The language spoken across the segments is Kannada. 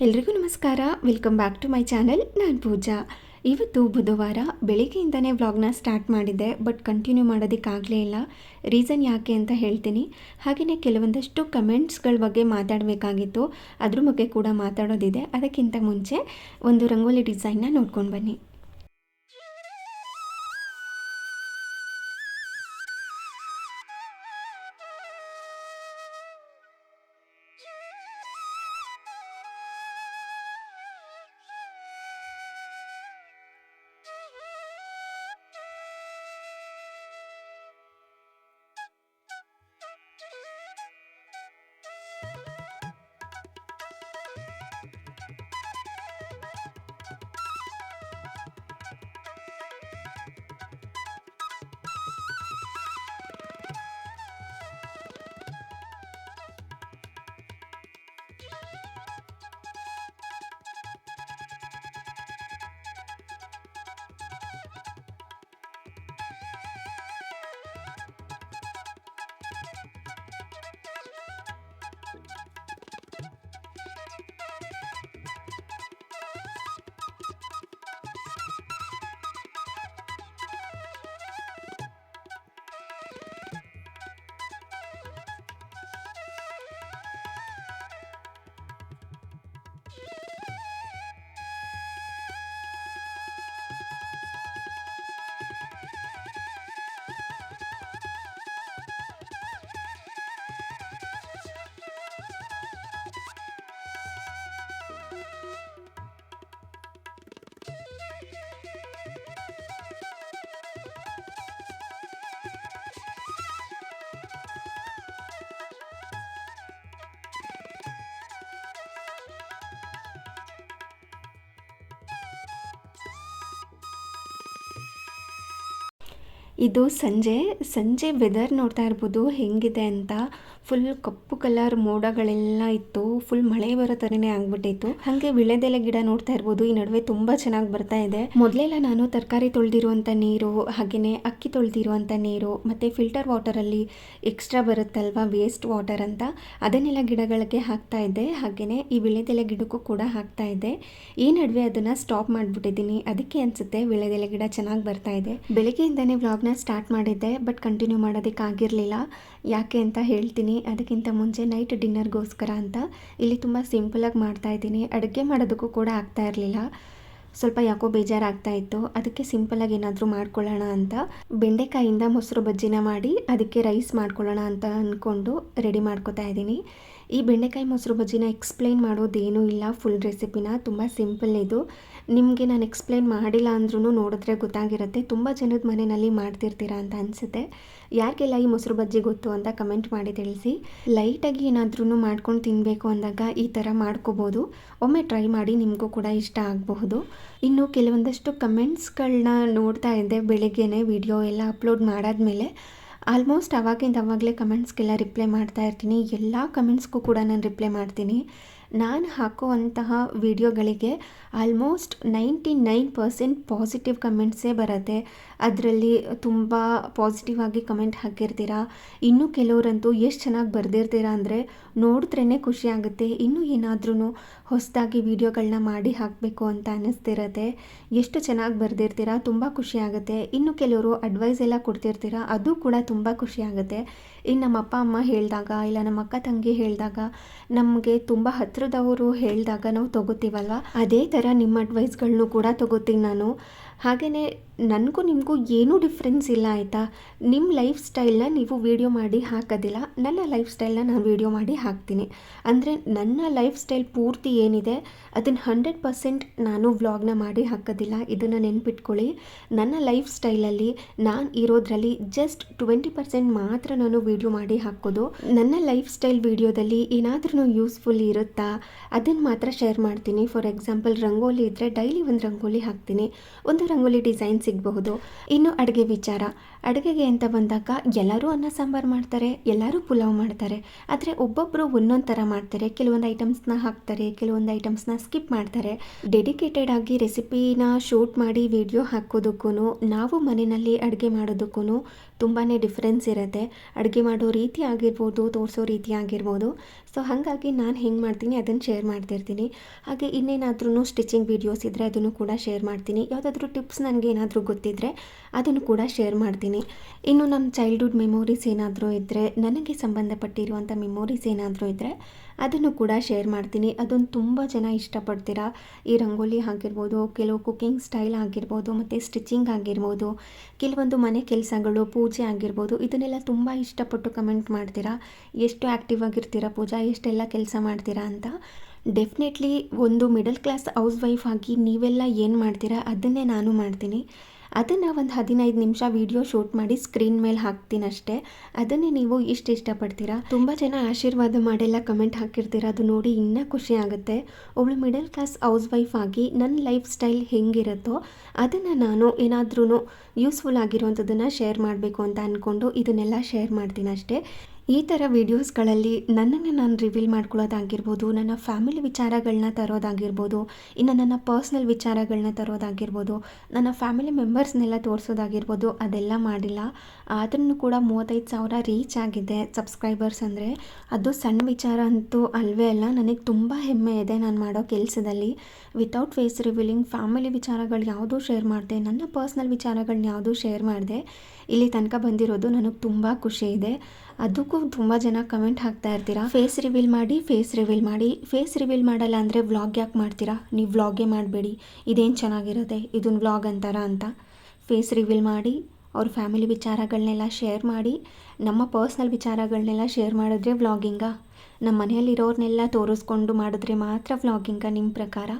ಎಲ್ರಿಗೂ ನಮಸ್ಕಾರ. Welcome back to my channel ನಾನು ಪೂಜಾ. ಇವತ್ತು ಬುಧವಾರ ಬೆಳಿಗ್ಗೆಯಿಂದನೇ ವ್ಲಾಗ್ನ ಸ್ಟಾರ್ಟ್ ಮಾಡಿದ್ದೆ ಬಟ್ ಕಂಟಿನ್ಯೂ ಮಾಡೋದಕ್ಕಾಗಲೇ ಇಲ್ಲ. ರೀಸನ್ ಯಾಕೆ ಅಂತ ಹೇಳ್ತೀನಿ. ಹಾಗೆಯೇ ಕೆಲವೊಂದಷ್ಟು ಕಮೆಂಟ್ಸ್ಗಳ ಬಗ್ಗೆ ಮಾತಾಡಬೇಕಾಗಿತ್ತು. ಅದ್ರ ಬಗ್ಗೆ ಕೂಡ ಮಾತಾಡೋದಿದೆ. ಅದಕ್ಕಿಂತ ಮುಂಚೆ ಒಂದು ರಂಗೋಲಿ ಡಿಸೈನ್ನ ನೋಡ್ಕೊಂಡು ಬನ್ನಿ. ಇದು ಸಂಜೆ ಸಂಜೆ ವೆದರ್ ನೋಡ್ತಾ ಇರ್ಬೋದು, ಹೆಂಗಿದೆ ಅಂತ. ಫುಲ್ ಕಪ್ಪು ಕಲರ್ ಮೋಡಗಳೆಲ್ಲ ಇತ್ತು. ಫುಲ್ ಮಳೆ ಬರೋ ಥರನೇ ಆಗ್ಬಿಟ್ಟಿತ್ತು. ಹಾಗೆ ವಿಳೆದೆಲೆ ಗಿಡ ನೋಡ್ತಾ ಇರ್ಬೋದು. ಈ ನಡುವೆ ತುಂಬಾ ಚೆನ್ನಾಗಿ ಬರ್ತಾ ಇದೆ. ಮೊದಲೆಲ್ಲ ನಾನು ತರಕಾರಿ ತೊಳೆದಿರುವಂಥ ನೀರು ಹಾಗೆಯೇ ಅಕ್ಕಿ ತೊಳೆದಿರುವಂಥ ನೀರು, ಮತ್ತು ಫಿಲ್ಟರ್ ವಾಟರಲ್ಲಿ ಎಕ್ಸ್ಟ್ರಾ ಬರುತ್ತಲ್ವಾ ವೇಸ್ಟ್ ವಾಟರ್ ಅಂತ. ಅದನ್ನೆಲ್ಲ ಗಿಡಗಳಿಗೆ ಹಾಕ್ತಾ ಇದ್ದೆ. ಹಾಗೆಯೇ ಈ ವಿಳೆದೆಲೆ ಗಿಡಕ್ಕೂ ಕೂಡ ಹಾಕ್ತಾ ಇದ್ದೆ. ಈ ನಡುವೆ ಅದನ್ನು ಸ್ಟಾಪ್ ಮಾಡಿಬಿಟ್ಟಿದ್ದೀನಿ. ಅದಕ್ಕೆ ಅನಿಸುತ್ತೆ ವಿಳೆದೆಲೆ ಗಿಡ ಚೆನ್ನಾಗಿ ಬರ್ತಾ ಇದೆ. ಬೆಳಗ್ಗೆಯಿಂದನೇ ವ್ಲಾಗ್ನ ಸ್ಟಾರ್ಟ್ ಮಾಡಿದ್ದೆ ಬಟ್ ಕಂಟಿನ್ಯೂ ಮಾಡೋದಕ್ಕಾಗಿರಲಿಲ್ಲ ಯಾಕೆ ಅಂತ ಹೇಳ್ತೀನಿ. ಅದಕ್ಕಿಂತ ಮುಂಚೆ ನೈಟ್ ಡಿನ್ನರ್ಗೋಸ್ಕರ ಅಂತ ಇಲ್ಲಿ ತುಂಬ ಸಿಂಪಲಾಗಿ ಮಾಡ್ತಾ ಇದ್ದೀನಿ. ಅಡುಗೆ ಮಾಡೋದಕ್ಕೂ ಕೂಡ ಆಗ್ತಾ ಇರಲಿಲ್ಲ. ಸ್ವಲ್ಪ ಯಾಕೋ ಬೇಜಾರಾಗ್ತಾ ಇತ್ತು. ಅದಕ್ಕೆ ಸಿಂಪಲಾಗಿ ಏನಾದರೂ ಮಾಡ್ಕೊಳ್ಳೋಣ ಅಂತ ಬೆಂಡೆಕಾಯಿಂದ ಮೊಸರು ಬಜ್ಜಿನ ಮಾಡಿ ಅದಕ್ಕೆ ರೈಸ್ ಮಾಡ್ಕೊಳ್ಳೋಣ ಅಂತ ಅಂದ್ಕೊಂಡು ರೆಡಿ ಮಾಡ್ಕೋತಾ ಇದ್ದೀನಿ. ಈ ಬೆಂಡೆಕಾಯಿ ಮೊಸರು ಬಜ್ಜಿನ ಎಕ್ಸ್ಪ್ಲೈನ್ ಮಾಡೋದೇನೂ ಇಲ್ಲ. ಫುಲ್ ರೆಸಿಪಿನ ತುಂಬ ಸಿಂಪಲ್ ಇದು. ನಿಮಗೆ ನಾನು ಎಕ್ಸ್ಪ್ಲೇನ್ ಮಾಡಿಲ್ಲ ಅಂದ್ರೂ ನೋಡಿದ್ರೆ ಗೊತ್ತಾಗಿರುತ್ತೆ. ತುಂಬ ಜನದ ಮನೆಯಲ್ಲಿ ಮಾಡ್ತಿರ್ತೀರಾ ಅಂತ ಅನಿಸುತ್ತೆ. ಯಾರಿಗೆಲ್ಲ ಈ ಮೊಸರು ಬಜ್ಜಿ ಗೊತ್ತು ಅಂತ ಕಮೆಂಟ್ ಮಾಡಿ ತಿಳಿಸಿ. ಲೈಟಾಗಿ ಏನಾದ್ರೂ ಮಾಡ್ಕೊಂಡು ತಿನ್ನಬೇಕು ಅಂದಾಗ ಈ ಥರ ಮಾಡ್ಕೋಬೋದು. ಒಮ್ಮೆ ಟ್ರೈ ಮಾಡಿ ನಿಮಗೂ ಕೂಡ ಇಷ್ಟ ಆಗಬಹುದು. ಇನ್ನು ಕೆಲವೊಂದಷ್ಟು ಕಮೆಂಟ್ಸ್ಗಳನ್ನ ನೋಡ್ತಾ ಇದ್ದೆ ಬೆಳಗ್ಗೆನೇ ವಿಡಿಯೋ ಎಲ್ಲ ಅಪ್ಲೋಡ್ ಮಾಡಾದಮೇಲೆ. ಆಲ್ಮೋಸ್ಟ್ ಅವಾಗಿಂದ ಅವಾಗಲೇ ಕಮೆಂಟ್ಸ್ಗೆಲ್ಲ ರಿಪ್ಲೈ ಮಾಡ್ತಾ ಇರ್ತೀನಿ. ಎಲ್ಲ ಕಮೆಂಟ್ಸ್ಗೂ ಕೂಡ ನಾನು ರಿಪ್ಲೈ ಮಾಡ್ತೀನಿ. ನಾನು ಹಾಕುವಂತಹ ವಿಡಿಯೋಗಳಿಗೆ almost ninety nine percent positive ಕಮೆಂಟ್ಸೇ ಬರುತ್ತೆ. ಅದರಲ್ಲಿ ತುಂಬ ಪಾಸಿಟಿವ್ ಆಗಿ ಕಮೆಂಟ್ ಹಾಕಿರ್ತೀರಾ? ಇನ್ನೂ ಕೆಲವರಂತೂ ಎಷ್ಟು ಚೆನ್ನಾಗಿ ಬರೆದಿರ್ತೀರಾ ಅಂದರೆ ನೋಡಿದ್ರೇ ಖುಷಿ ಆಗುತ್ತೆ. ಇನ್ನೂ ಏನಾದ್ರೂ ಹೊಸದಾಗಿ ವೀಡಿಯೋಗಳನ್ನ ಮಾಡಿ ಹಾಕಬೇಕು ಅಂತ ಅನ್ನಿಸ್ತಿರತ್ತೆ. ಎಷ್ಟು ಚೆನ್ನಾಗಿ ಬರೆದಿರ್ತೀರಾ? ತುಂಬ ಖುಷಿ ಆಗುತ್ತೆ. ಇನ್ನು ಕೆಲವರು ಅಡ್ವೈಸ್ ಎಲ್ಲ ಕೊಡ್ತಿರ್ತೀರಾ? ಅದು ಕೂಡ ತುಂಬ ಖುಷಿ ಆಗುತ್ತೆ. ಇನ್ನು ನಮ್ಮ ಅಪ್ಪ, ಅಮ್ಮ ಹೇಳಿದಾಗ, ಇಲ್ಲ ನಮ್ಮ ಅಕ್ಕ, ತಂಗಿ ಹೇಳಿದಾಗ, ನಮಗೆ ತುಂಬ ಹತ್ತಿರದವರು ಹೇಳಿದಾಗ ನಾವು ತೊಗೋತೀವಲ್ವ? ಅದೇ ಥರ ನಿಮ್ಮ ಅಡ್ವೈಸ್ಗಳನ್ನೂ ಕೂಡ ತೊಗೋತೀನಿ ನಾನು. ಹಾಗೆಯೇ ನನಗೂ ನಿಮಗೂ ಏನೂ ಡಿಫ್ರೆನ್ಸ್ ಇಲ್ಲ ಆಯಿತಾ? ನಿಮ್ಮ ಲೈಫ್ ಸ್ಟೈಲ್ನ ನೀವು ವೀಡಿಯೋ ಮಾಡಿ ಹಾಕೋದಿಲ್ಲ. ನನ್ನ ಲೈಫ್ ಸ್ಟೈಲ್ನ ನಾನು ವೀಡಿಯೋ ಮಾಡಿ ಹಾಕ್ತೀನಿ. ಅಂದರೆ ನನ್ನ ಲೈಫ್ ಸ್ಟೈಲ್ ಪೂರ್ತಿ ಏನಿದೆ, ಅದನ್ನು ಹಂಡ್ರೆಡ್ ಪರ್ಸೆಂಟ್ ನಾನು ವ್ಲಾಗ್ನ ಮಾಡಿ ಹಾಕೋದಿಲ್ಲ. ಇದನ್ನು ನೆನ್ಪಿಟ್ಕೊಳ್ಳಿ. ನನ್ನ ಲೈಫ್ ಸ್ಟೈಲಲ್ಲಿ ನಾನು ಇರೋದ್ರಲ್ಲಿ ಜಸ್ಟ್ ಟ್ವೆಂಟಿ ಪರ್ಸೆಂಟ್ ಮಾತ್ರ ನಾನು ವೀಡಿಯೋ ಮಾಡಿ ಹಾಕೋದು. ನನ್ನ ಲೈಫ್ ಸ್ಟೈಲ್ ವೀಡಿಯೋದಲ್ಲಿ ಏನಾದ್ರೂ ಯೂಸ್ಫುಲ್ ಇರುತ್ತಾ? ಅದನ್ನು ಮಾತ್ರ ಶೇರ್ ಮಾಡ್ತೀನಿ. ಫಾರ್ ಎಕ್ಸಾಂಪಲ್ ರಂಗೋಲಿ ಇದ್ದರೆ ಡೈಲಿ ಒಂದು ರಂಗೋಲಿ ಹಾಕ್ತೀನಿ. ಒಂದು ರಂಗೋಲಿ ಡಿಸೈನ್ ಸಿಗಬಹುದು. ಇನ್ನು ಅಡುಗೆ ವಿಚಾರ. ಅಡುಗೆಗೆ ಅಂತ ಬಂದಾಗ ಎಲ್ಲರೂ ಅನ್ನ ಸಾಂಬಾರು ಮಾಡ್ತಾರೆ, ಎಲ್ಲರೂ ಪುಲಾವ್ ಮಾಡ್ತಾರೆ. ಆದರೆ ಒಬ್ಬೊಬ್ಬರು ಒಂದೊಂದು ಥರ ಮಾಡ್ತಾರೆ. ಕೆಲವೊಂದು ಐಟಮ್ಸ್ನ ಹಾಕ್ತಾರೆ, ಕೆಲವೊಂದು ಐಟಮ್ಸ್ನ ಸ್ಕಿಪ್ ಮಾಡ್ತಾರೆ. ಡೆಡಿಕೇಟೆಡ್ ಆಗಿ ರೆಸಿಪಿನ ಶೂಟ್ ಮಾಡಿ ವಿಡಿಯೋ ಹಾಕೋದಕ್ಕೂ ನಾವು ಮನೆಯಲ್ಲಿ ಅಡುಗೆ ಮಾಡೋದಕ್ಕೂ ತುಂಬಾ ಡಿಫ್ರೆನ್ಸ್ ಇರುತ್ತೆ. ಅಡುಗೆ ಮಾಡೋ ರೀತಿ ಆಗಿರ್ಬೋದು, ತೋರಿಸೋ ರೀತಿ ಆಗಿರ್ಬೋದು. ಸೊ ಹಾಗಾಗಿ ನಾನು ಹೆಂಗೆ ಮಾಡ್ತೀನಿ ಅದನ್ನು ಶೇರ್ ಮಾಡ್ತಿರ್ತೀನಿ. ಹಾಗೆ ಇನ್ನೇನಾದ್ರೂ ಸ್ಟಿಚಿಂಗ್ ವೀಡಿಯೋಸ್ ಇದ್ದರೆ ಅದನ್ನು ಕೂಡ ಶೇರ್ ಮಾಡ್ತೀನಿ. ಯಾವುದಾದ್ರೂ ಟಿಪ್ಸ್ ನನಗೆ ಏನಾದರೂ ಗೊತ್ತಿದ್ದರೆ ಅದನ್ನು ಕೂಡ ಶೇರ್ ಮಾಡ್ತೀನಿ. ಇನ್ನು ನಮ್ಮ ಚೈಲ್ಡ್ಹುಡ್ ಮೆಮೊರೀಸ್ ಏನಾದರೂ ಇದ್ದರೆ ನನಗೆ ಸಂಬಂಧಪಟ್ಟಿರುವಂಥ ಮೆಮೊರೀಸ್ ಏನಾದರೂ ಇದ್ದರೆ ಅದನ್ನು ಕೂಡ ಶೇರ್ ಮಾಡ್ತೀನಿ. ಅದೊಂದು ತುಂಬ ಜನ ಇಷ್ಟಪಡ್ತೀರಾ? ಈ ರಂಗೋಲಿ ಆಗಿರ್ಬೋದು, ಕೆಲವು ಕುಕಿಂಗ್ ಸ್ಟೈಲ್ ಆಗಿರ್ಬೋದು, ಮತ್ತು ಸ್ಟಿಚಿಂಗ್ ಆಗಿರ್ಬೋದು, ಕೆಲವೊಂದು ಮನೆ ಕೆಲಸಗಳು, ಪೂಜೆ ಆಗಿರ್ಬೋದು, ಇದನ್ನೆಲ್ಲ ತುಂಬ ಇಷ್ಟಪಟ್ಟು ಕಮೆಂಟ್ ಮಾಡ್ತೀರಾ? ಎಷ್ಟು ಆ್ಯಕ್ಟಿವ್ ಆಗಿರ್ತೀರಾ ಪೂಜಾ? ಎಷ್ಟೆಲ್ಲ ಕೆಲಸ ಮಾಡ್ತೀರಾ ಅಂತ? ಡೆಫಿನೆಟ್ಲಿ ಒಂದು ಮಿಡಲ್ ಕ್ಲಾಸ್ ಹೌಸ್ ವೈಫ್ ಆಗಿ ನೀವೆಲ್ಲ ಏನು ಮಾಡ್ತೀರಾ? ಅದನ್ನೇ ನಾನು ಮಾಡ್ತೀನಿ. ಅದನ್ನು ಒಂದು ಹದಿನೈದು ನಿಮಿಷ ವಿಡಿಯೋ ಶೂಟ್ ಮಾಡಿ ಸ್ಕ್ರೀನ್ ಮೇಲೆ ಹಾಕ್ತೀನಿ ಅಷ್ಟೇ ಅದನ್ನೇ ನೀವು ಇಷ್ಟು ಇಷ್ಟಪಡ್ತೀರಾ? ತುಂಬ ಜನ ಆಶೀರ್ವಾದ ಮಾಡೆಲ್ಲ ಕಮೆಂಟ್ ಹಾಕಿರ್ತೀರ? ಅದು ನೋಡಿ ಇನ್ನೂ ಖುಷಿ ಆಗುತ್ತೆ. ಒಬ್ಳು ಮಿಡಲ್ ಕ್ಲಾಸ್ ಹೌಸ್ ವೈಫ್ ಆಗಿ ನನ್ನ ಲೈಫ್ ಸ್ಟೈಲ್ ಹೆಂಗಿರುತ್ತೋ, ಅದನ್ನು ನಾನು ಏನಾದ್ರೂ ಯೂಸ್ಫುಲ್ ಆಗಿರುವಂಥದ್ದನ್ನು ಶೇರ್ ಮಾಡಬೇಕು ಅಂತ ಅಂದ್ಕೊಂಡು ಇದನ್ನೆಲ್ಲ ಶೇರ್ ಮಾಡ್ತೀನಿ ಅಷ್ಟೇ ಈ ಥರ ವೀಡಿಯೋಸ್ಗಳಲ್ಲಿ ನನ್ನನ್ನು ನಾನು ರಿವೀಲ್ ಮಾಡ್ಕೊಳ್ಳೋದಾಗಿರ್ಬೋದು, ನನ್ನ ಫ್ಯಾಮಿಲಿ ವಿಚಾರಗಳನ್ನ ತರೋದಾಗಿರ್ಬೋದು, ಇನ್ನು ನನ್ನ ಪರ್ಸ್ನಲ್ ವಿಚಾರಗಳನ್ನ ತರೋದಾಗಿರ್ಬೋದು, ನನ್ನ ಫ್ಯಾಮಿಲಿ ಮೆಂಬರ್ಸ್ನೆಲ್ಲ ತೋರಿಸೋದಾಗಿರ್ಬೋದು, ಅದೆಲ್ಲ ಮಾಡಿಲ್ಲ. ಆದ್ರೂ ಕೂಡ ಮೂವತ್ತೈದು ಸಾವಿರ ರೀಚ್ ಆಗಿದೆ ಸಬ್ಸ್ಕ್ರೈಬರ್ಸ್ ಅಂದರೆ. ಅದು ಸಣ್ಣ ವಿಚಾರ ಅಂತೂ ಅಲ್ವೇ ಅಲ್ಲ, ನನಗೆ ತುಂಬ ಹೆಮ್ಮೆ ಇದೆ ನಾನು ಮಾಡೋ ಕೆಲಸದಲ್ಲಿ. ವಿತೌಟ್ ಫೇಸ್ ರಿವೀಲಿಂಗ್ ಫ್ಯಾಮಿಲಿ ವಿಚಾರಗಳು ಯಾವುದೂ ಶೇರ್ ಮಾಡಿದೆ, ನನ್ನ ಪರ್ಸ್ನಲ್ ವಿಚಾರಗಳನ್ನ ಯಾವುದೂ ಶೇರ್ ಮಾಡಿದೆ. ಇಲ್ಲಿ ತನಕ ಬಂದಿರೋದು ನನಗೆ ತುಂಬ ಖುಷಿ ಇದೆ. ಅದಕ್ಕೂ ತುಂಬ ಜನ ಕಮೆಂಟ್ ಹಾಕ್ತಾ ಇರ್ತೀರಾ? ಫೇಸ್ ರಿವೀಲ್ ಮಾಡಿ ಫೇಸ್ ರಿವೀಲ್ ಮಾಡಿ. ಫೇಸ್ ರಿವೀಲ್ ಮಾಡಲ್ಲ ಅಂದರೆ ವ್ಲಾಗ್ ಯಾಕೆ ಮಾಡ್ತೀರಾ? ನೀವು ವ್ಲಾಗೇ ಮಾಡಬೇಡಿ. ಇದೇನು ಚೆನ್ನಾಗಿರುತ್ತೆ? ಇದನ್ನು ವ್ಲಾಗ್ ಅಂತಾರ ಅಂತ. ಫೇಸ್ ರಿವೀಲ್ ಮಾಡಿ, ಅವ್ರ ಫ್ಯಾಮಿಲಿ ವಿಚಾರಗಳನ್ನೆಲ್ಲ ಶೇರ್ ಮಾಡಿ. ನಮ್ಮ ಪರ್ಸ್ನಲ್ ವಿಚಾರಗಳನ್ನೆಲ್ಲ ಶೇರ್ ಮಾಡಿದ್ರೆ ವ್ಲಾಗಿಂಗ ನಮ್ಮ ಮನೆಯಲ್ಲಿರೋರ್ನೆಲ್ಲ ತೋರಿಸ್ಕೊಂಡು ಮಾಡಿದ್ರೆ ಮಾತ್ರ ವ್ಲಾಗಿಂಗ ನಿಮ್ಮ ಪ್ರಕಾರ?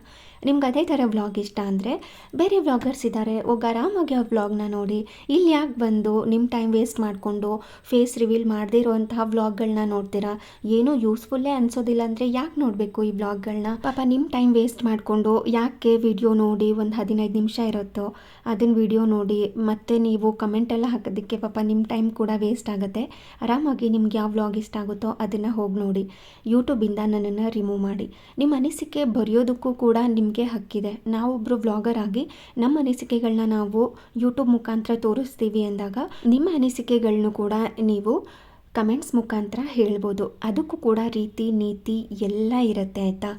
ನಿಮ್ಗೆ ಅದೇ ಥರ ವ್ಲಾಗ್ ಇಷ್ಟ ಅಂದರೆ ಬೇರೆ ವ್ಲಾಗರ್ಸ್ ಇದ್ದಾರೆ ಹೋಗಿ ಆರಾಮಾಗಿ ಆ ವ್ಲಾಗ್ನ ನೋಡಿ. ಇಲ್ಲಿ ಯಾಕೆ ಬಂದು ನಿಮ್ಮ ಟೈಮ್ ವೇಸ್ಟ್ ಮಾಡಿಕೊಂಡು ಫೇಸ್ ರಿವೀಲ್ ಮಾಡದೇ ಇರುವಂತಹ ವ್ಲಾಗ್ಗಳನ್ನ ನೋಡ್ತೀರಾ? ಏನೂ ಯೂಸ್ಫುಲ್ಲೇ ಅನಿಸೋದಿಲ್ಲ ಅಂದರೆ ಯಾಕೆ ನೋಡಬೇಕು ಈ ವ್ಲಾಗ್ಗಳನ್ನ ಪಾಪ ನಿಮ್ಮ ಟೈಮ್ ವೇಸ್ಟ್ ಮಾಡಿಕೊಂಡು ಯಾಕೆ ವಿಡಿಯೋ ನೋಡಿ ಒಂದು ಹದಿನೈದು ನಿಮಿಷ ಇರುತ್ತೋ ಅದನ್ನು ವಿಡಿಯೋ ನೋಡಿ ಮತ್ತೆ ನೀವು ಕಮೆಂಟೆಲ್ಲ ಹಾಕೋದಕ್ಕೆ ಪಾಪ ನಿಮ್ಮ ಟೈಮ್ ಕೂಡ ವೇಸ್ಟ್ ಆಗುತ್ತೆ. ಆರಾಮಾಗಿ ನಿಮ್ಗೆ ಯಾವ ವ್ಲಾಗ್ ಇಷ್ಟ ಆಗುತ್ತೋ ಅದನ್ನು ಹೋಗಿ ನೋಡಿ. ಯೂಟ್ಯೂಬಿಂದ ನನ್ನನ್ನು ರಿಮೂವ್ ಮಾಡಿ. ನಿಮ್ಮ ಅನಿಸಿಕೆ ಬರೆಯೋದಕ್ಕೂ ಕೂಡ ನಿಮಗೆ ಹಕ್ಕಿದೆ. ನಾವೊಬ್ಬರು ವ್ಲಾಗರ್ ಆಗಿ ನಮ್ಮ ಅನಿಸಿಕೆಗಳನ್ನ ನಾವು ಯೂಟ್ಯೂಬ್ ಮುಖಾಂತರ ತೋರಿಸ್ತೀವಿ ಅಂದಾಗ ನಿಮ್ಮ ಅನಿಸಿಕೆಗಳನ್ನು ಕೂಡ ನೀವು ಕಮೆಂಟ್ಸ್ ಮುಖಾಂತರ ಹೇಳ್ಬೋದು. ಅದಕ್ಕೂ ಕೂಡ ರೀತಿ, ನೀತಿ ಎಲ್ಲ ಇರುತ್ತೆ ಆಯಿತಾ?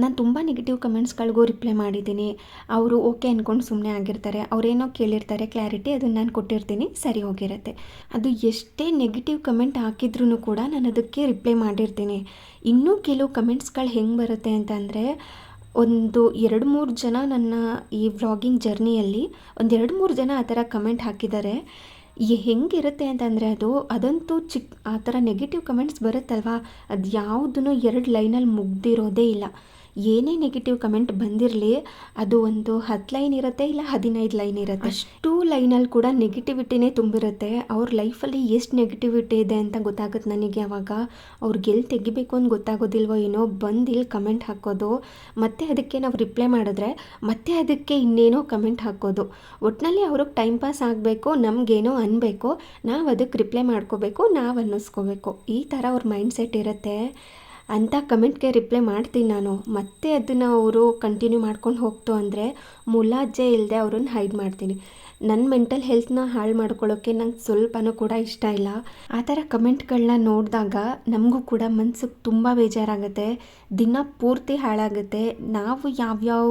ನಾನು ತುಂಬ ನೆಗೆಟಿವ್ ಕಮೆಂಟ್ಸ್ಗಳಿಗೂ ರಿಪ್ಲೈ ಮಾಡಿದ್ದೀನಿ. ಅವರು ಓಕೆ ಅಂದ್ಕೊಂಡು ಸುಮ್ಮನೆ ಆಗಿರ್ತಾರೆ. ಅವರೇನೋ ಕೇಳಿರ್ತಾರೆ ಕ್ಲಾರಿಟಿ ಅದನ್ನು ನಾನು ಕೊಟ್ಟಿರ್ತೀನಿ, ಸರಿ ಹೋಗಿರುತ್ತೆ. ಅದು ಎಷ್ಟೇ ನೆಗೆಟಿವ್ ಕಮೆಂಟ್ ಹಾಕಿದ್ರೂ ಕೂಡ ನಾನು ಅದಕ್ಕೆ ರಿಪ್ಲೈ ಮಾಡಿರ್ತೀನಿ. ಇನ್ನೂ ಕೆಲವು ಕಮೆಂಟ್ಸ್ಗಳು ಹೆಂಗೆ ಬರುತ್ತೆ ಅಂತಂದರೆ ಒಂದು ಎರಡು ಮೂರು ಜನ ನನ್ನ ಈ ವ್ಲಾಗಿಂಗ್ ಜರ್ನಿಯಲ್ಲಿ ಒಂದು ಎರಡು ಮೂರು ಜನ ಆ ಥರ ಕಮೆಂಟ್ ಹಾಕಿದ್ದಾರೆ. ಹೆಂಗಿರುತ್ತೆ ಅಂತಂದರೆ ಅದು, ಅದಂತೂ ಚಿಕ್ಕ ಆ ಥರ ನೆಗೆಟಿವ್ ಕಮೆಂಟ್ಸ್ ಬರುತ್ತಲ್ವಾ? ಅದು ಯಾವುದೂ ಎರಡು ಲೈನಲ್ಲಿ ಮುಗ್ದಿರೋದೇ ಇಲ್ಲ. ಏನೇ ನೆಗೆಟಿವ್ ಕಮೆಂಟ್ ಬಂದಿರಲಿ ಅದು ಒಂದು ಹತ್ತು ಲೈನ್ ಇರುತ್ತೆ ಇಲ್ಲ ಹದಿನೈದು ಲೈನ್ ಇರುತ್ತೆ. ಅಷ್ಟು. ಲೈನಲ್ಲಿ ಕೂಡ ನೆಗೆಟಿವಿಟಿನೇ ತುಂಬಿರುತ್ತೆ. ಅವ್ರ ಲೈಫಲ್ಲಿ ಎಷ್ಟು ನೆಗೆಟಿವಿಟಿ ಇದೆ ಅಂತ ಗೊತ್ತಾಗುತ್ತೆ ನನಗೆ ಅವಾಗ ಅವ್ರಿಗೆ ಎಲ್ಲಿ ತೆಗಿಬೇಕು ಅಂತ ಗೊತ್ತಾಗೋದಿಲ್ವೋ ಏನೋ ಬಂದು ಇಲ್ಲಿ ಕಮೆಂಟ್ ಹಾಕೋದು. ಮತ್ತೆ ಅದಕ್ಕೆ ನಾವು ರಿಪ್ಲೈ ಮಾಡಿದ್ರೆ ಮತ್ತೆ ಅದಕ್ಕೆ ಇನ್ನೇನೋ ಕಮೆಂಟ್ ಹಾಕೋದು. ಒಟ್ಟಿನಲ್ಲಿ ಅವ್ರಿಗೆ ಟೈಮ್ ಪಾಸ್ ಆಗಬೇಕು ನಮಗೇನೋ ಅನ್ಬೇಕು ನಾವು ಅದಕ್ಕೆ ರಿಪ್ಲೈ ಮಾಡ್ಕೋಬೇಕು ನಾವು ಅನ್ನಿಸ್ಕೋಬೇಕು. ಈ ಥರ ಅವ್ರ ಮೈಂಡ್ ಸೆಟ್ ಇರುತ್ತೆ. ಅಂಥ ಕಮೆಂಟ್ಗೆ ರಿಪ್ಲೈ ಮಾಡ್ತೀನಿ ನಾನು. ಮತ್ತೆ ಅದನ್ನು ಅವರು ಕಂಟಿನ್ಯೂ ಮಾಡ್ಕೊಂಡು ಹೋಗ್ತು ಅಂದರೆ ಮುಲಾಜ್ಜೆ ಇಲ್ಲದೆ ಅವ್ರನ್ನ ಹೈಡ್ ಮಾಡ್ತೀನಿ. ನನ್ನ ಮೆಂಟಲ್ ಹೆಲ್ತ್ನ ಹಾಳು ಮಾಡ್ಕೊಳ್ಳೋಕ್ಕೆ ನಂಗೆ ಸ್ವಲ್ಪನೂ ಕೂಡ ಇಷ್ಟ ಇಲ್ಲ. ಆ ಥರ ಕಮೆಂಟ್ಗಳನ್ನ ನೋಡಿದಾಗ ನಮಗೂ ಕೂಡ ಮನಸ್ಸಿಗೆ ತುಂಬ ಬೇಜಾರಾಗುತ್ತೆ. ದಿನ ಪೂರ್ತಿ ಹಾಳಾಗುತ್ತೆ. ನಾವು ಯಾವ್ಯಾವ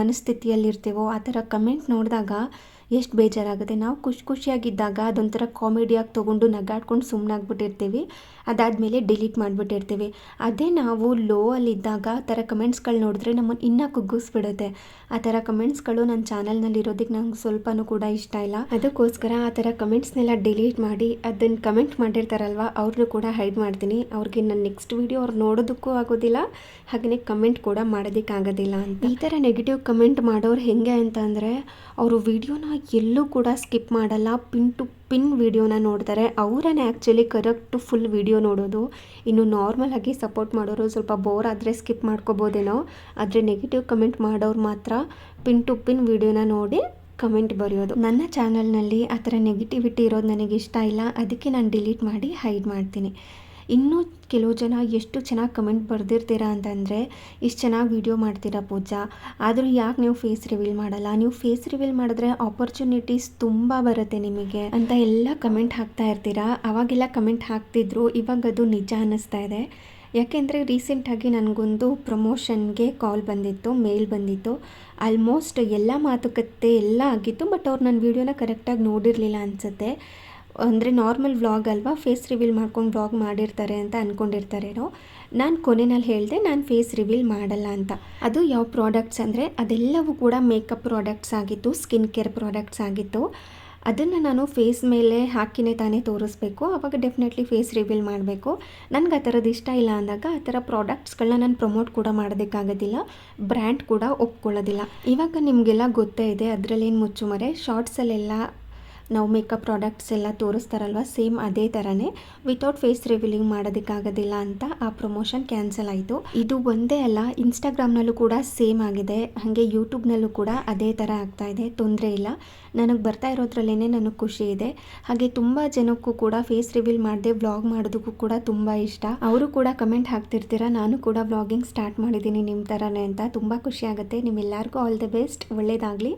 ಮನಸ್ಥಿತಿಯಲ್ಲಿರ್ತೀವೋ ಆ ಥರ ಕಮೆಂಟ್ ನೋಡಿದಾಗ ಎಷ್ಟು ಬೇಜಾರಾಗುತ್ತೆ. ನಾವು ಖುಷಿ ಖುಷಿಯಾಗಿದ್ದಾಗ ಅದೊಂಥರ ಕಾಮಿಡಿಯಾಗಿ ತೊಗೊಂಡು ನಗಾಡ್ಕೊಂಡು ಸುಮ್ಮನಾಗ್ಬಿಟ್ಟಿರ್ತೀವಿ ಅದಾದಮೇಲೆ ಡಿಲೀಟ್ ಮಾಡಿಬಿಟ್ಟಿರ್ತೀವಿ. ಅದೇ ನಾವು ಲೋ ಅಲ್ಲಿದ್ದಾಗ ಆ ಥರ ಕಮೆಂಟ್ಸ್ಗಳು ನೋಡಿದ್ರೆ ನಮ್ಮನ್ನು ಇನ್ನೂ ಕುಗ್ಗಿಸ್ಬಿಡುತ್ತೆ. ಆ ಥರ ಕಮೆಂಟ್ಸ್ಗಳು ನನ್ನ ಚಾನಲ್ನಲ್ಲಿ ಇರೋದಕ್ಕೆ ನಂಗೆ ಸ್ವಲ್ಪನೂ ಕೂಡ ಇಷ್ಟ ಇಲ್ಲ. ಅದಕ್ಕೋಸ್ಕರ ಆ ಥರ ಕಮೆಂಟ್ಸ್ನೆಲ್ಲ ಡಿಲೀಟ್ ಮಾಡಿ ಅದನ್ನು ಕಮೆಂಟ್ ಮಾಡಿರ್ತಾರಲ್ವ ಅವ್ರನ್ನೂ ಕೂಡ ಹೈಡ್ ಮಾಡ್ತೀನಿ. ಅವ್ರಿಗೆ ನನ್ನ ನೆಕ್ಸ್ಟ್ ವೀಡಿಯೋ ಅವ್ರು ನೋಡೋದಕ್ಕೂ ಆಗೋದಿಲ್ಲ ಹಾಗೆಯೇ ಕಮೆಂಟ್ ಕೂಡ ಮಾಡೋದಕ್ಕಾಗೋದಿಲ್ಲ ಅಂತ. ಈ ಥರ ನೆಗೆಟಿವ್ ಕಮೆಂಟ್ ಮಾಡೋರು ಹೇಗೆ ಅಂತಂದರೆ, ಅವರು ವೀಡಿಯೋನ ಎಲ್ಲೂ ಕೂಡ ಸ್ಕಿಪ್ ಮಾಡಲ್ಲ, ಪಿನ್ ಪಿನ್ ವಿಡಿಯೋನ ನೋಡ್ತಾರೆ, ಅವರನ್ನೇ ಆ್ಯಕ್ಚುಲಿ ಕರೆಕ್ಟು ಫುಲ್ ವಿಡಿಯೋ ನೋಡೋದು. ಇನ್ನು ನಾರ್ಮಲ್ ಆಗಿ ಸಪೋರ್ಟ್ ಮಾಡೋರು ಸ್ವಲ್ಪ ಬೋರ್ ಆದರೆ ಸ್ಕಿಪ್ ಮಾಡ್ಕೋಬೋದೇನೋ, ಆದರೆ ನೆಗೆಟಿವ್ ಕಮೆಂಟ್ ಮಾಡೋರು ಮಾತ್ರ ಪಿನ್ ಟು ಪಿನ್ ವಿಡಿಯೋನ ನೋಡಿ ಕಮೆಂಟ್ ಬರೆಯೋದು. ನನ್ನ ಚಾನಲ್ನಲ್ಲಿ ಆ ಥರ ನೆಗೆಟಿವಿಟಿ ಇರೋದು ನನಗೆ ಇಷ್ಟ ಇಲ್ಲ, ಅದಕ್ಕೆ ನಾನು ಡಿಲೀಟ್ ಮಾಡಿ ಹೈಡ್ ಮಾಡ್ತೀನಿ. ಇನ್ನೂ ಕೆಲವು ಜನ ಎಷ್ಟು ಚೆನ್ನಾಗಿ ಕಮೆಂಟ್ ಬರೆದಿರ್ತೀರಾ ಅಂತಂದರೆ, ಇಷ್ಟು ಚೆನ್ನಾಗಿ ವೀಡಿಯೋ ಮಾಡ್ತೀರಾ ಪೂಜಾ? ಆದರೂ ಯಾಕೆ ನೀವು ಫೇಸ್ ರಿವೀಲ್ ಮಾಡಲ್ಲ? ನೀವು ಫೇಸ್ ರಿವೀಲ್ ಮಾಡಿದ್ರೆ ಆಪರ್ಚುನಿಟೀಸ್ ತುಂಬ ಬರುತ್ತೆ ನಿಮಗೆ ಅಂತ ಎಲ್ಲ ಕಮೆಂಟ್ ಹಾಕ್ತಾ ಇರ್ತೀರಾ? ಅವಾಗೆಲ್ಲ ಕಮೆಂಟ್ ಹಾಕ್ತಿದ್ರು, ಇವಾಗ ಅದು ನಿಜ ಅನ್ನಿಸ್ತಾ ಇದೆ. ಯಾಕೆಂದರೆ ರೀಸೆಂಟಾಗಿ ನನಗೊಂದು ಪ್ರಮೋಷನ್ಗೆ ಕಾಲ್ ಬಂದಿತ್ತು ಮೇಲ್ ಬಂದಿತ್ತು. ಆಲ್ಮೋಸ್ಟ್ ಎಲ್ಲ ಮಾತುಕತೆ ಎಲ್ಲ ಆಗಿತ್ತು ಬಟ್ ಅವ್ರು ನನ್ನ ವೀಡಿಯೋನ ಕರೆಕ್ಟಾಗಿ ನೋಡಿರಲಿಲ್ಲ ಅನಿಸುತ್ತೆ. ಅಂದರೆ ನಾರ್ಮಲ್ ವ್ಲಾಗ್ ಅಲ್ವಾ? ಫೇಸ್ ರಿವೀಲ್ ಮಾಡ್ಕೊಂಡು ವ್ಲಾಗ್ ಮಾಡಿರ್ತಾರೆ ಅಂತ ಅಂದ್ಕೊಂಡಿರ್ತಾರೇನೋ ನಾನು ಕೊನೆಯಲ್ಲಿ ಹೇಳಿದೆ, ನಾನು ಫೇಸ್ ರಿವೀಲ್ ಮಾಡಲ್ಲ ಅಂತ. ಅದು ಯಾವ ಪ್ರಾಡಕ್ಟ್ಸ್ ಅಂದರೆ, ಅದೆಲ್ಲವೂ ಕೂಡ ಮೇಕಪ್ ಪ್ರಾಡಕ್ಟ್ಸ್ ಆಗಿತ್ತು ಸ್ಕಿನ್ ಕೇರ್ ಪ್ರಾಡಕ್ಟ್ಸ್ ಆಗಿತ್ತು. ಅದನ್ನು ನಾನು ಫೇಸ್ ಮೇಲೆ ಹಾಕಿನೇ ತಾನೇ ತೋರಿಸ್ಬೇಕು. ಆವಾಗ ಡೆಫಿನೆಟ್ಲಿ ಫೇಸ್ ರಿವೀಲ್ ಮಾಡಬೇಕು. ನನಗೆ ಆ ಥರದ್ದು ಇಷ್ಟ ಇಲ್ಲ ಅಂದಾಗ ಆ ಥರ ಪ್ರಾಡಕ್ಟ್ಸ್ಗಳನ್ನ ನಾನು ಪ್ರಮೋಟ್ ಕೂಡ ಮಾಡೋದಕ್ಕಾಗೋದಿಲ್ಲ. ಬ್ರ್ಯಾಂಡ್ ಕೂಡ ಒಪ್ಕೊಳ್ಳೋದಿಲ್ಲ. ಇವಾಗ ನಿಮಗೆಲ್ಲ ಗೊತ್ತೇ ಇದೆ, ಅದರಲ್ಲೇನು ಮುಚ್ಚುಮರೆ? ಶಾರ್ಟ್ಸಲ್ಲೆಲ್ಲ ನಾವು ಮೇಕಪ್ ಪ್ರಾಡಕ್ಟ್ಸ್ ಎಲ್ಲ ತೋರಿಸ್ತಾರಲ್ವ ಸೇಮ್ ಅದೇ ಥರನೇ ವಿತೌಟ್ ಫೇಸ್ ರಿವೀಲಿಂಗ್ ಮಾಡೋದಕ್ಕಾಗೋದಿಲ್ಲ ಅಂತ ಆ ಪ್ರಮೋಷನ್ ಕ್ಯಾನ್ಸಲ್ ಆಯಿತು. ಇದು ಒಂದೇ ಅಲ್ಲ ಇನ್ಸ್ಟಾಗ್ರಾಮ್ನಲ್ಲೂ ಕೂಡ ಸೇಮ್ ಆಗಿದೆ. ಹಾಗೆ ಯೂಟ್ಯೂಬ್ನಲ್ಲೂ ಕೂಡ ಅದೇ ಥರ ಆಗ್ತಾ ಇದೆ, ತೊಂದರೆ ಇಲ್ಲ. ನನಗೆ ಬರ್ತಾ ಇರೋದ್ರಲ್ಲೇ ನನಗೆ ಖುಷಿ ಇದೆ. ಹಾಗೆ ತುಂಬ ಜನಕ್ಕೂ ಕೂಡ ಫೇಸ್ ರಿವೀಲ್ ಮಾಡದೆ ವ್ಲಾಗ್ ಮಾಡೋದಕ್ಕೂ ಕೂಡ ತುಂಬ ಇಷ್ಟ. ಅವರು ಕೂಡ ಕಮೆಂಟ್ ಹಾಕ್ತಿರ್ತೀರ, ನಾನು ಕೂಡ ವ್ಲಾಗಿಂಗ್ ಸ್ಟಾರ್ಟ್ ಮಾಡಿದ್ದೀನಿ ನಿಮ್ಮ ಥರನೇ ಅಂತ. ತುಂಬ ಖುಷಿ ಆಗುತ್ತೆ. ನಿಮ್ಮೆಲ್ಲರಿಗೂ ಆಲ್ ದ ಬೆಸ್ಟ್ ಒಳ್ಳೆಯದಾಗಲಿ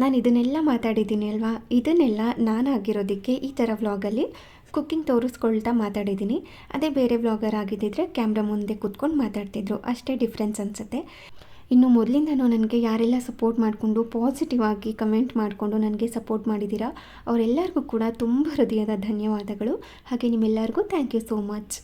ನಾನು ಇದನ್ನೆಲ್ಲ ಮಾತಾಡಿದ್ದೀನಿ ಅಲ್ವಾ? ಇದನ್ನೆಲ್ಲ ನಾನಾಗಿರೋದಕ್ಕೆ ಈ ಥರ ವ್ಲಾಗಲ್ಲಿ ಕುಕ್ಕಿಂಗ್ ತೋರಿಸ್ಕೊಳ್ತಾ ಮಾತಾಡಿದ್ದೀನಿ. ಅದೇ ಬೇರೆ ವ್ಲಾಗರ್ ಆಗಿದ್ದಿದ್ರೆ ಕ್ಯಾಮ್ರಾ ಮುಂದೆ ಕೂತ್ಕೊಂಡು ಮಾತಾಡ್ತಿದ್ರು. ಅಷ್ಟೇ ಡಿಫ್ರೆನ್ಸ್ ಅನಿಸುತ್ತೆ. ಇನ್ನು ಮೊದಲಿಂದನೂ ನನಗೆ ಯಾರೆಲ್ಲ ಸಪೋರ್ಟ್ ಮಾಡಿಕೊಂಡು ಪಾಸಿಟಿವ್ ಆಗಿ ಕಮೆಂಟ್ ಮಾಡಿಕೊಂಡು ನನಗೆ ಸಪೋರ್ಟ್ ಮಾಡಿದ್ದೀರಾ, ಅವರೆಲ್ಲರಿಗೂ ಕೂಡ ತುಂಬ ಹೃದಯದ ಧನ್ಯವಾದಗಳು. ಹಾಗೆ ನಿಮ್ಮೆಲ್ಲರಿಗೂ ಥ್ಯಾಂಕ್ ಯು ಸೋ ಮಚ್